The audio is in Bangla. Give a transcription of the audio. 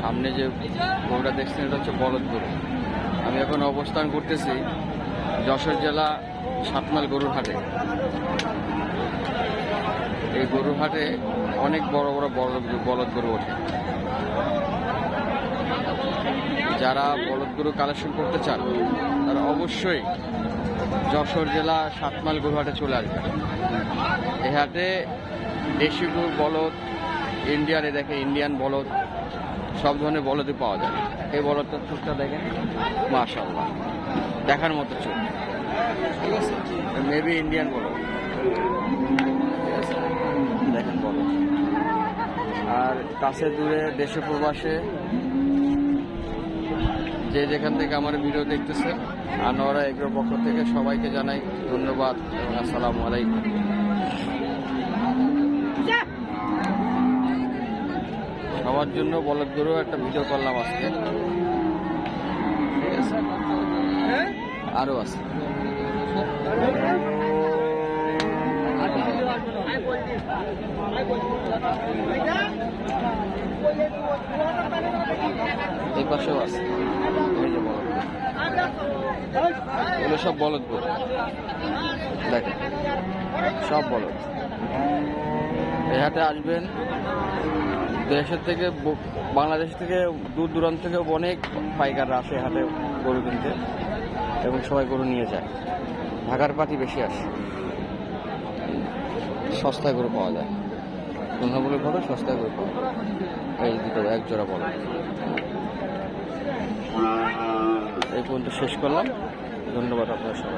সামনে যে গরুটা দেখছেন, এটা হচ্ছে বলদ গরু। আমি এখন অবস্থান করতেছি যশোর জেলা সাতমাল গরুর হাটে। এই গরুর হাটে অনেক বড় বড় বলদ বলদ গরু ওঠে। যারা বলদ গরু কালেকশন করতে চান, তারা অবশ্যই যশোর জেলা সাতমাল গরু হাটে চলে আসবে এই হাটে দেশি গরু, বলদ ইন্ডিয়ানে দেখে ইন্ডিয়ান বলদ, সব ধরনের বলদই পাওয়া যায়। এই বলদটার চোখটা দেখেন মাশাল্লাহ দেখার মতো চোখ। মেবি ইন্ডিয়ান বলদ? দেখেন বলদ। আর কাছে দূরে, দেশে প্রবাসে, যে যেখান থেকে আমার ভিডিও দেখতেছে আনোয়ারা এগুলোর পক্ষ থেকে সবাইকে জানাই ধন্যবাদ এবং আসসালামু আলাইকুম। সবার জন্য বলদ গরু একটা ভিডিও করলাম আজকে। ঠিক আছে? এই পাশেও আছে। এগুলো সব বলদ গরু। দেখেন, সব বলদ। এই হাটে আসবেন। দেশের থেকে বাংলাদেশ থেকে দূর দূরান্ত থেকে অনেক পাইকাররা আসে হাটে গরু কিনতে এবং সবাই গরু নিয়ে যায়। ঢাকার পাতি বেশি আসে। সস্তায় গরু পাওয়া যায়। তুলনামূলক ভাবে সস্তায় গরু পাওয়া যায়। এই দুটো এক জোড়া বলো। এই পর্যন্ত শেষ করলাম। ধন্যবাদ আপনার সবাই